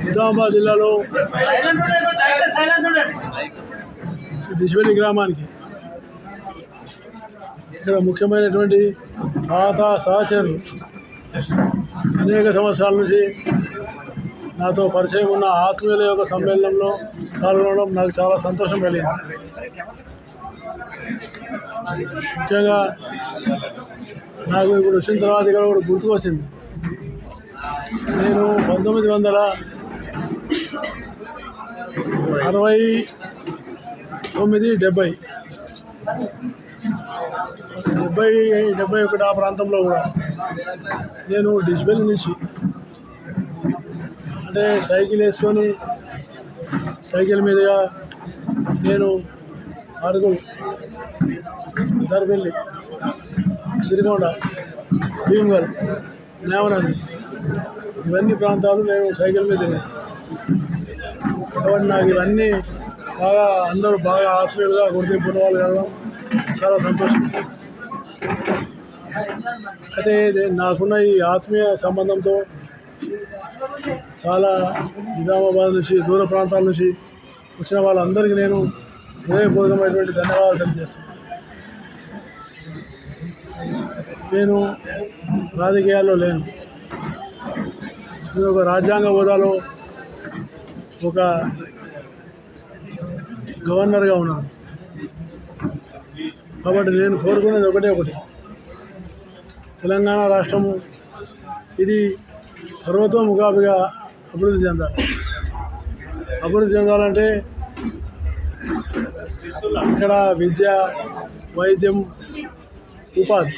నిజామాబాద్ జిల్లాలో డిస్వెల్లి గ్రామానికి ఇక్కడ ముఖ్యమైనటువంటి పాత సహచరులు అనేక సంవత్సరాల నుంచి నాతో పరిచయం ఉన్న ఆత్మీయుల యొక్క సమ్మేళనంలో పాల్గొనడం నాకు చాలా సంతోషం కలిగింది. ముఖ్యంగా నాకు ఇప్పుడు వచ్చిన తర్వాత ఇక్కడ కూడా గుర్తుకు వచ్చింది నేను పంతొమ్మిది వందల అరవై తొమ్మిది డెబ్బై. డెబ్బై డెబ్బై ఒకటి ఆ ప్రాంతంలో కూడా నేను డిజిబెల్ నుంచి అంటే సైకిల్ వేసుకొని సైకిల్ మీదుగా నేను అరుగులు దర్బెల్లి సిరిగొండ భీమగల్ నేవనంది ఇవన్నీ ప్రాంతాలు నేను సైకిల్ మీద కాబట్టి నాకు ఇవన్నీ బాగా అందరూ బాగా ఆత్మీయులుగా గుర్తింపున్న వాళ్ళు కలవడం చాలా సంతోషం. అయితే నేను నాకున్న ఈ ఆత్మీయ సంబంధంతో చాలా నిజామాబాద్ నుంచి దూర ప్రాంతాల నుంచి వచ్చిన వాళ్ళందరికీ నేను హృదయపూర్వకమైనటువంటి ధన్యవాదాలు తెలియజేస్తున్నాను. నేను రాజకీయాల్లో లేను. ఇది ఒక రాజ్యాంగ హోదాలో ఒక గవర్నర్గా ఉన్నాను. కాబట్టి నేను కోరుకునేది ఒకటే ఒకటి. తెలంగాణ రాష్ట్రము ఇది సర్వతోముఖాభిగా అభివృద్ధి చెందాలి. అభివృద్ధి చెందాలంటే ఇక్కడ విద్య వైద్యం ఉపాధి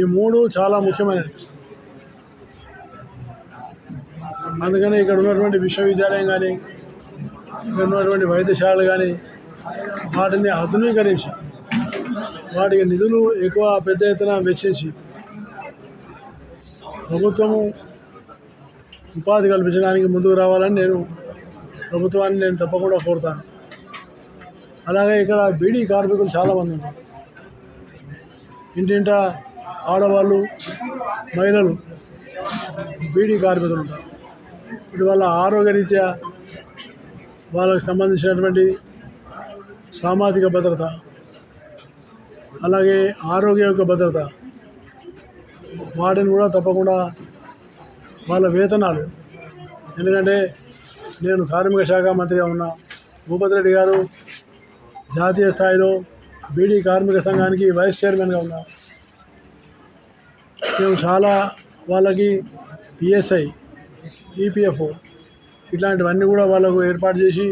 ఈ మూడు చాలా ముఖ్యమైనవి. అందుకని ఇక్కడ ఉన్నటువంటి విశ్వవిద్యాలయం కానీ ఇక్కడ ఉన్నటువంటి వైద్యశాలలు కానీ వాటిని ఆధునీకరించి వాటికి నిధులు ఎక్కువ పెద్ద ఎత్తున వెచ్చించి ప్రభుత్వము ఉపాధి కల్పించడానికి ముందుకు రావాలని నేను ప్రభుత్వాన్ని నేను తప్పకుండా కోరుతాను. అలాగే ఇక్కడ బీడీ కార్మికులు చాలామంది ఉన్నారు. ఇంటింట ఆడవాళ్ళు మహిళలు బీడీ కార్మికులు ఉంటారు. ఇటు వాళ్ళ ఆరోగ్యరీత్యా వాళ్ళకి సంబంధించినటువంటి సామాజిక భద్రత అలాగే ఆరోగ్య యొక్క భద్రత వాటిని కూడా తప్పకుండా వాళ్ళ వేతనాలు. ఎందుకంటే నేను కార్మిక శాఖ మంత్రిగా ఉన్న భూపతి రెడ్డి గారు జాతీయ స్థాయిలో బీడీ కార్మిక సంఘానికి వైస్ చైర్మన్గా ఉన్నా మేము చాలా వాళ్ళకి ఈఎస్ఐ ఈపీఎఫ్ ఇట్లాంటివన్నీ కూడా వాళ్ళకు ఏర్పాటు చేసి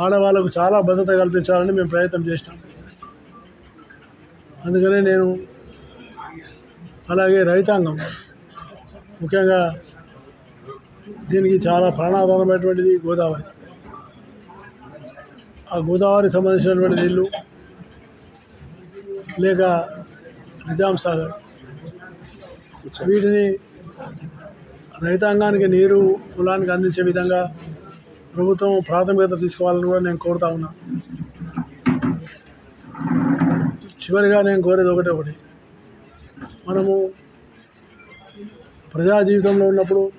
ఆడవాళ్ళకు చాలా భద్రత కల్పించాలని మేము ప్రయత్నం చేసినాం అందుకనే నేను అలాగే రైతాంగం ముఖ్యంగా దీనికి చాలా ప్రాణాధారమైనటువంటిది గోదావరి. ఆ గోదావరి సంబంధించినటువంటి నీళ్ళు లేక నిజాం సాగర్ వీటిని రైతాంగానికి నీరు పొలానికి అందించే విధంగా ప్రభుత్వం ప్రాథమికత తీసుకోవాలని కూడా నేను కోరుతా ఉన్నా. చివరిగా నేను కోరేది ఒకటి ఒకటి. మనము ప్రజా జీవితంలో ఉన్నప్పుడు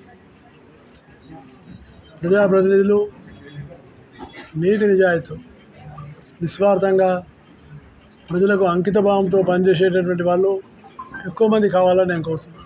ప్రజాప్రతినిధులు నీతి నిజాయితీ నిస్వార్థంగా ప్రజలకు అంకితభావంతో పనిచేసేటటువంటి వాళ్ళు ఎక్కువ మంది కావాలని నేను కోరుతున్నాను.